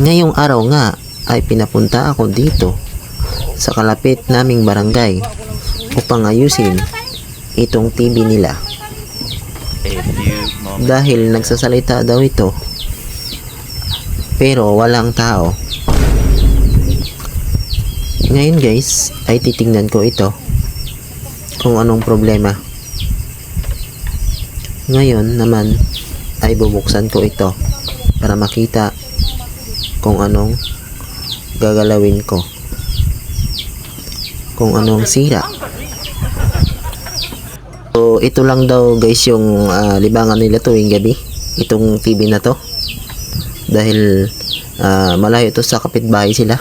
Ngayong araw nga ay pinapunta ako dito sa kalapit naming barangay upang ayusin itong TV nila. Dahil nagsasalita daw ito pero walang tao. Ngayon guys ay titingnan ko ito kung anong problema. Ngayon naman ay bubuksan ko ito para makita kung anong gagalawin ko. Kung anong sira. So, ito lang daw guys yung ah, libangan nila tuwing gabi. Itong TV na to. Dahil ah, malayo to sa kapitbahay sila.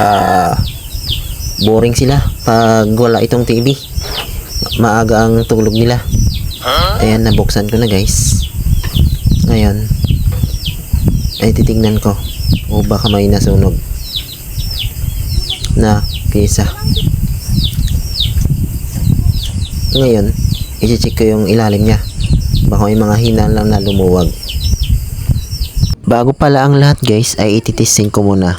Ah, boring sila pag wala itong TV. Maaga ang tulog nila. Ayan, nabuksan ko na guys. Ngayon, ay titignan ko o baka may nasunog na pyesa. Ngayon, i-check ko yung ilalim niya. Baka may mga hina lang na lumuwag. Bago pala ang lahat guys, ay ititesting ko muna.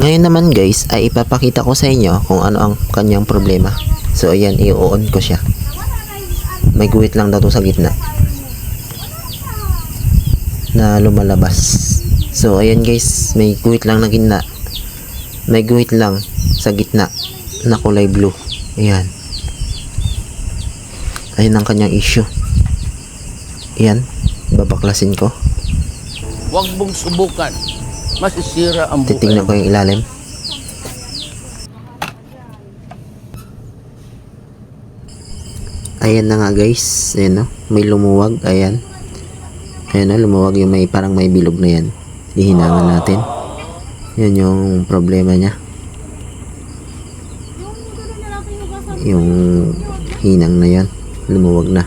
Ngayon naman guys, ay ipapakita ko sa inyo kung ano ang kanyang problema. So ayan, i-on ko siya. May guhit lang daw to sa gitna. Na lumalabas. So ayan guys, may guhit lang na gitna. May guhit lang sa gitna na kulay blue. Ayan. Ayan ang kanyang issue. Ayan, babaklasin ko. Huwag mong subukan. Masisira ang buhay. Titingnan ko yung ilalim. Ayan na nga guys. Ayan no. May lumuwag. Ayan. Ayan na. Lumuwag yung may parang may bilog na yan. Hihinangan natin. Yan yung problema niya. Yung hinang na yan. Lumuwag na.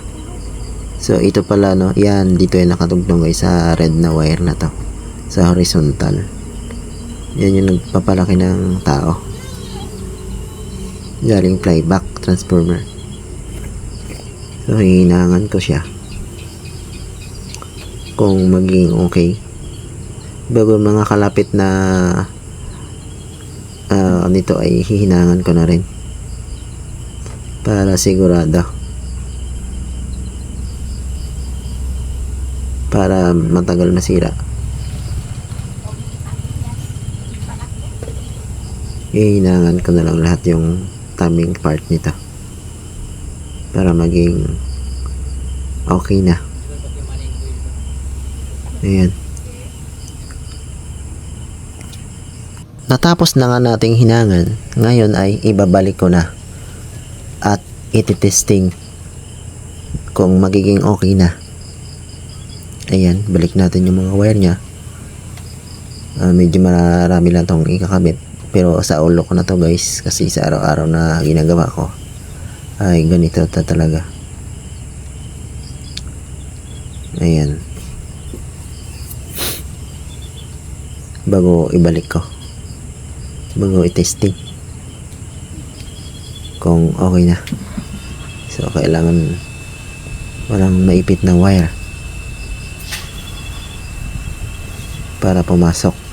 So ito pala no. Yan. Dito yung nakatugtong guys sa red na wire na to. Sa horizontal. Yan yung nagpapalaki ng tao. Galing flyback transformer. So, hihinangan ko siya. Kung maging okay. Bago mga kalapit na ah, nito ay hihinangan ko na rin. Para sigurado. Para matagal masira. hihinangan ko na lang lahat yung taming part nito para maging okay na ayan. Natapos na nga nating hinangan. Ngayon ay ibabalik ko na. At ititesting kung magiging okay na. Ayan balik natin yung mga wire nya Ah, medyo marami lang tong ikakabit. Pero sa ulo ko na to guys kasi sa araw-araw na ginagawa ko ay ganito ta talaga. Ayan bago ibalik ko bago i-testing kung okay na so kailangan walang maipit na wire para pumasok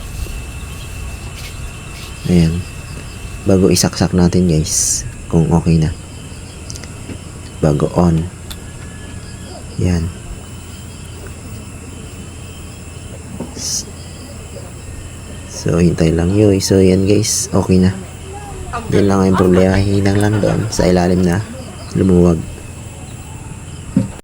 Ayan. Bago isaksak natin guys. Kung okay na. Bago on. Yan. So, hintay lang yun. So, yan guys. Okay na. Yan lang yung problema. Hinang lang doon sa ilalim na lumuwag.